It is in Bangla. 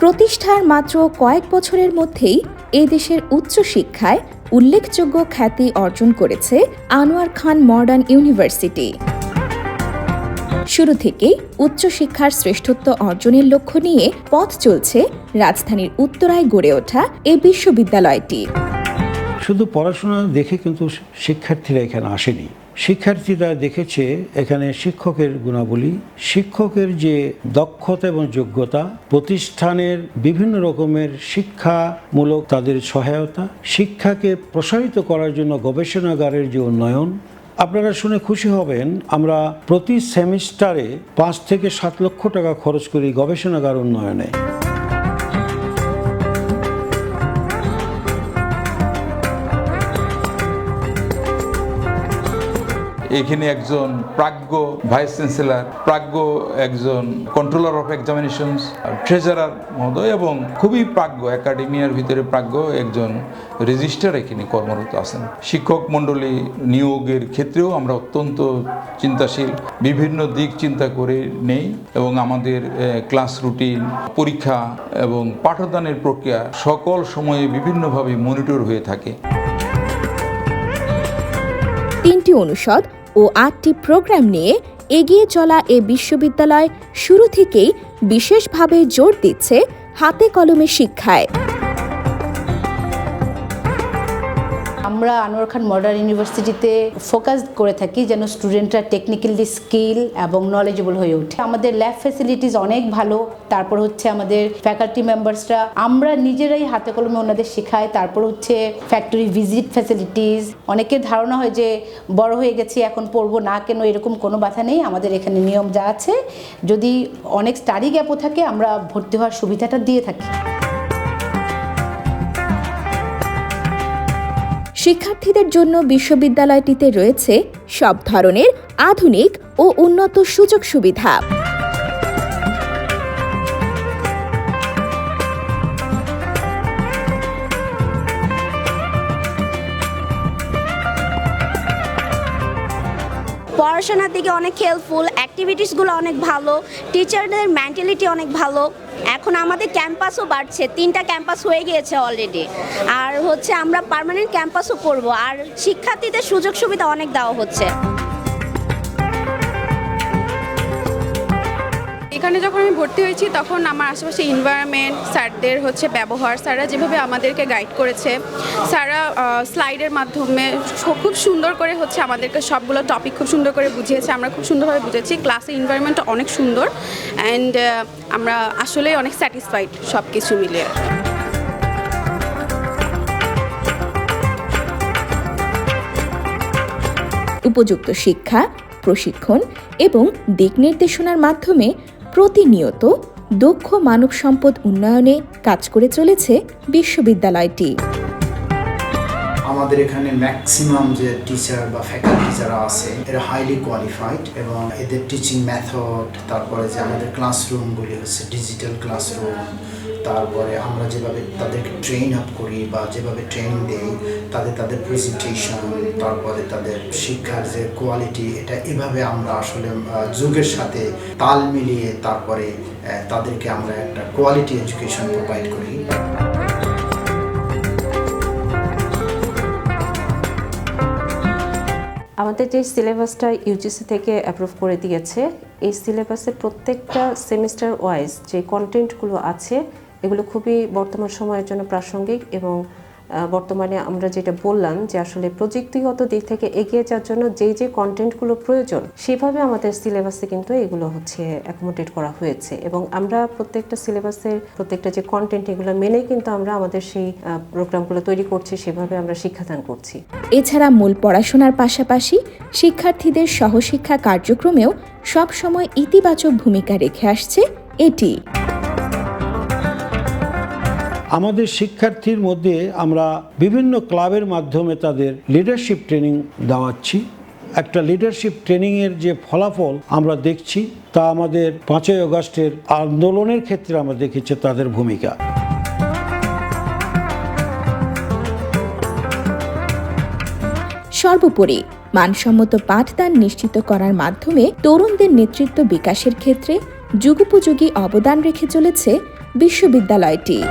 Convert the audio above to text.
প্রতিষ্ঠার মাত্র কয়েক বছরের মধ্যেই এই দেশের উচ্চশিক্ষায় উল্লেখযোগ্য খ্যাতি অর্জন করেছে আনোয়ার খান মডার্ন ইউনিভার্সিটি। শুরু থেকেই উচ্চশিক্ষার শ্রেষ্ঠত্ব অর্জনের লক্ষ্য নিয়ে পথ চলছে রাজধানীর উত্তরায় গড়ে ওঠা এই বিশ্ববিদ্যালয়টি। শুধু পড়াশোনা দেখে কিন্তু শিক্ষার্থীরা এখানে আসেনি। শিক্ষার্থীরা দেখেছে এখানে শিক্ষকের গুণাবলী। শিক্ষকের যে দক্ষতা এবং যোগ্যতা, প্রতিষ্ঠানের বিভিন্ন রকমের শিক্ষামূলক তাদের সহায়তা, শিক্ষাকে প্রসারিত করার জন্য গবেষণাগারের যে উন্নয়ন, আপনারা শুনে খুশি হবেন, আমরা প্রতি সেমিস্টারে পাঁচ থেকে সাত লক্ষ টাকা খরচ করি গবেষণাগার উন্নয়নে। এখানে একজন প্রাজ্ঞ ভাইস চ্যান্সেলার, প্রাজ্ঞ একজন কন্ট্রোলার অফ এক্সামিনেশনস ট্রেজারার মহোদয় এবং খুবই প্রাজ্ঞ একাডেমিয়ার ভিতরে প্রাজ্ঞ একজন রেজিস্ট্রার এখানে কর্মরত আছেন। শিক্ষক মণ্ডলী নিয়োগের ক্ষেত্রেও আমরা অত্যন্ত চিন্তাশীল। বিভিন্ন দিক চিন্তা করে নেই এবং আমাদের ক্লাস রুটিন পরীক্ষা এবং পাঠদানের প্রক্রিয়া সকল সময়ে বিভিন্নভাবে মনিটর হয়ে থাকে। তিনটি অনুষদ ও আটটি প্রোগ্রাম নিয়ে এগিয়ে চলা এ বিশ্ববিদ্যালয় শুরু থেকেই বিশেষভাবে জোর দিচ্ছে হাতে কলমে শিক্ষায়। আমরা আনোয়ার খান মডার্ন ইউনিভার্সিটিতে ফোকাস করে থাকি যেন স্টুডেন্টরা টেকনিক্যালি স্কিল এবং নলেজেবল হয়ে ওঠে। আমাদের ল্যাব ফ্যাসিলিটিস অনেক ভালো, তারপর হচ্ছে আমাদের ফ্যাকাল্টি মেম্বার্সরা আমরা নিজেরাই হাতে কলমে ওনাদের শেখাই, তারপর হচ্ছে ফ্যাক্টরি ভিজিট ফ্যাসিলিটিস অনেকের ধারণা হয় যে, বড় হয়ে গেছি, এখন পড়ব না, কেন এরকম কোনো বাধা নেই? আমাদের এখানে নিয়ম যা আছে। যদি অনেক স্টাডি গ্যাপও থাকে, আমরা ভর্তি হওয়ার সুবিধাটা দিয়ে থাকি। শিক্ষার্থীদের জন্য বিশ্ববিদ্যালয়টিতে রয়েছে সব ধরনের আধুনিক ও উন্নত সুযোগ সুবিধা। পড়াশোনার দিকে অনেক হেল্পফুল অ্যাক্টিভিটিসগুলো অনেক ভালো টিচারদের মেন্টালিটি অনেক ভালো। এখন আমাদের ক্যাম্পাসও বাড়ছে, তিনটা ক্যাম্পাস হয়ে গিয়েছে অলরেডি আর হচ্ছে আমরা পারমানেন্ট ক্যাম্পাসও করব, আর শিক্ষার্থীদের সুযোগ সুবিধা অনেক দেওয়া হচ্ছে। এখানে যখন আমি ভর্তি হয়েছি, তখন আমার আশেপাশে ইনভায়রনমেন্ট স্যারদের হচ্ছে ব্যবহার, স্যাররা যেভাবে আমাদেরকে গাইড করেছে, স্যাররা স্লাইডের মাধ্যমে খুব সুন্দর করে হচ্ছে আমাদেরকে সবগুলো টপিক খুব সুন্দর করে বুঝিয়েছে। আমরা খুব সুন্দরভাবে বুঝেছি ক্লাসের ইনভায়রনমেন্টটা অনেক সুন্দর অ্যান্ড আমরা আসলেই অনেক স্যাটিসফাইড সব কিছু মিলিয়ে। উপযুক্ত শিক্ষা, প্রশিক্ষণ এবং দিক নির্দেশনার মাধ্যমে প্রতিনিয়ত দক্ষ মানব সম্পদ উন্নয়নে কাজ করে চলেছে বিশ্ববিদ্যালয়টি। আমাদের এখানে ম্যাক্সিমাম যে টিচার বা ফ্যাকাল্টি যারা আছে, এরা হাইলি কোয়ালিফাইড এবং এদের টিচিং মেথড তারপরে যে আমাদের ক্লাসরুমগুলি হচ্ছে ডিজিটাল ক্লাসরুম তারপরে আমরা যেভাবে তাদেরকে ট্রেন আপ করি বা যেভাবে ট্রেনিং দেই, তাদের তাদের প্রেজেন্টেশন তারপরে তাদের শিক্ষার যে কোয়ালিটি এটা এভাবে আমরা আসলে যুগের সাথে তাল মিলিয়ে তারপরে তাদেরকে আমরা একটা কোয়ালিটি এডুকেশন প্রোভাইড করি। আমাদের যে সিলেবাসটা ইউজিসি থেকে অ্যাপ্রুভ করে দিয়েছে, এই সিলেবাসে প্রত্যেকটা সেমিস্টার ওয়াইজ যে কন্টেন্টগুলো আছে এগুলো খুবই বর্তমান সময়ের জন্য প্রাসঙ্গিক এবং বর্তমানে আমরা যেটা বললাম যে আসলে প্রযুক্তিগত দিক থেকে এগিয়ে যাওয়ার জন্য যেই যে কন্টেন্টগুলো প্রয়োজন, সেভাবে আমাদের সিলেবাসে কিন্তু এগুলো হচ্ছে অ্যাকোমোডেট করা হয়েছে। এবং আমরা প্রত্যেকটা সিলেবাসের প্রত্যেকটা যে কন্টেন্ট এগুলো মেনেই কিন্তু আমরা আমাদের সেই প্রোগ্রামগুলো তৈরি করছি, সেভাবে আমরা শিক্ষাদান করছি। এছাড়া মূল পড়াশোনার পাশাপাশি শিক্ষার্থীদের সহশিক্ষা কার্যক্রমেও সবসময় ইতিবাচক ভূমিকা রেখে আসছে এটি। আমাদের শিক্ষার্থীর মধ্যে আমরা বিভিন্ন ক্লাবের মাধ্যমে তাদের লিডারশিপ ট্রেনিং দেওয়াচ্ছি। একটা লিডারশিপ ট্রেনিংয়ের যে ফলাফল আমরা দেখছি, তা আমাদের পাঁচই আগস্টের আন্দোলনের ক্ষেত্রে আমরা দেখেছি তাদের ভূমিকা। সর্বোপরি, মানসম্মত পাঠদান নিশ্চিত করার মাধ্যমে তরুণদের নেতৃত্ব বিকাশের ক্ষেত্রে যুগোপযোগী অবদান রেখে চলেছে বিশ্ববিদ্যালয়টি।